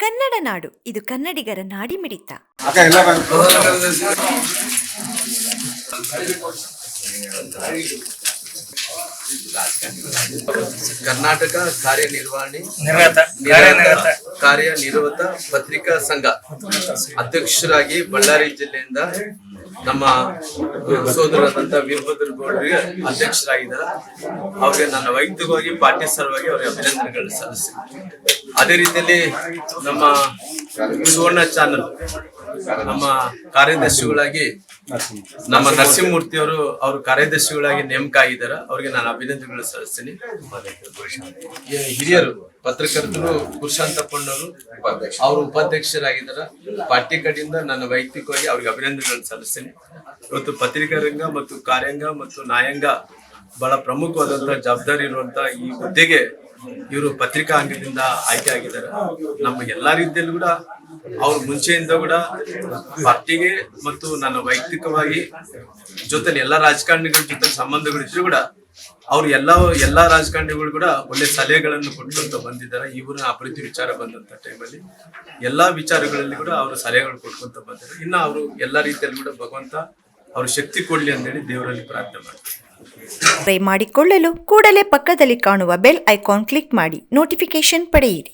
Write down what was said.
ಕನ್ನಡ ನಾಡು. ಇದು ಕನ್ನಡಿಗರ ನಾಡಿ ಮಿಡಿತ ಎಲ್ಲ ಬಂದು ಕರ್ನಾಟಕ ಕಾರ್ಯನಿರ್ವಹಣೆ ಕಾರ್ಯನಿರತ ಪತ್ರಿಕಾ ಸಂಘ ಅಧ್ಯಕ್ಷರಾಗಿ ಬಳ್ಳಾರಿ ಜಿಲ್ಲೆಯಿಂದ ನಮ್ಮ ಸೋದರರಾದಂತ ವೀರಭದ್ರ ಗೌಡರಿಗೆ ಅಧ್ಯಕ್ಷರಾಗಿದ್ದಾರೆ. ಅವ್ರಿಗೆ ನನ್ನ ವೈಯಕ್ತಿಕವಾಗಿ, ಪಾರ್ಟಿ ಸಲುವಾಗಿ ಅವರಿಗೆ ಅಭಿನಂದನೆಗಳು ಸಲ್ಲಿಸ್ತೀನಿ. ಅದೇ ರೀತಿಯಲ್ಲಿ ನಮ್ಮ ಸುವರ್ಣ ಚಾನಲ್ ನಮ್ಮ ಕಾರ್ಯದರ್ಶಿಗಳಾಗಿ ನಮ್ಮ ನರಸಿಂಹಮೂರ್ತಿ ಅವರು ಅವರು ಕಾರ್ಯದರ್ಶಿಗಳಾಗಿ ನೇಮಕ ಆಗಿದ್ದಾರೆ ಅವರಿಗೆ ನಾನು ಅಭಿನಂದನೆಗಳು ಸಲ್ಲಿಸ್ತೀನಿ. ಹಿರಿಯರು, ಪತ್ರಕರ್ತರು ಪುರುಷಾಂತಪ್ಪಣ್ಣವರು ಅವರು ಉಪಾಧ್ಯಕ್ಷರಾಗಿದ್ದಾರೆ. ಪಾರ್ಟಿ ಕಡೆಯಿಂದ ನನ್ನ ವೈಯಕ್ತಿಕವಾಗಿ ಅವ್ರಿಗೆ ಅಭಿನಂದನೆಗಳನ್ನು ಸಲ್ಲಿಸ್ತೀನಿ. ಇವತ್ತು ಪತ್ರಿಕಾ ರಂಗ ಮತ್ತು ಕಾರ್ಯಾಂಗ ಮತ್ತು ನ್ಯಾಯಾಂಗ ಬಹಳ ಪ್ರಮುಖವಾದಂತಹ ಜವಾಬ್ದಾರಿ ಇರುವಂತ ಈ ಹುದ್ದೆಗೆ ಇವರು ಪತ್ರಿಕಾ ಅಂಗದಿಂದ ಆಯ್ಕೆ ಆಗಿದ್ದಾರೆ. ನಮ್ಮ ಎಲ್ಲಾ ರೀತಿಯಲ್ಲೂ ಕೂಡ ಅವ್ರು ಮುಂಚೆಯಿಂದ ಕೂಡ ಪಾರ್ಟಿಗೆ ಮತ್ತು ನನ್ನ ವೈಯಕ್ತಿಕವಾಗಿ ಜೊತೆಲಿ ಎಲ್ಲಾ ರಾಜಕಾರಣಿಗಳ ಜೊತೆ ಸಂಬಂಧಗಳು ಇದ್ರು ಕೂಡ ಅವ್ರು ಎಲ್ಲ, ಎಲ್ಲಾ ರಾಜಕಾರಣಿಗಳು ಕೂಡ ಒಳ್ಳೆ ಸಲಹೆಗಳನ್ನು ಕೊಟ್ಕೊಂತ ಬಂದಿದ್ದಾರೆ. ಇವ್ರ ಅಭಿವೃದ್ಧಿ ವಿಚಾರ ಬಂದಂತ ಟೈಮಲ್ಲಿ ಎಲ್ಲಾ ವಿಚಾರಗಳಲ್ಲಿ ಕೂಡ ಅವರು ಸಲಹೆಗಳು ಕೊಟ್ಕೊಂತ ಬಂದಿದ್ದಾರೆ. ಇನ್ನ ಅವರು ಎಲ್ಲಾ ರೀತಿಯಲ್ಲಿ ಕೂಡ ಭಗವಂತ ಅವ್ರ ಶಕ್ತಿ ಕೊಡ್ಲಿ ಅಂತೇಳಿ ದೇವರಲ್ಲಿ ಪ್ರಾರ್ಥನೆ ಮಾಡ್ತಾರೆ. ಟ್ರೈ ಮಾಡಿಕೊಳ್ಳಲು ಕೂಡಲೇ ಪಕ್ಕದಲ್ಲಿ ಕಾಣುವ ಬೆಲ್ ಐಕಾನ್ ಕ್ಲಿಕ್ ಮಾಡಿ. ನೋಟಿಫಿಕೇಶನ್ ಪಡೆಯಿರಿ.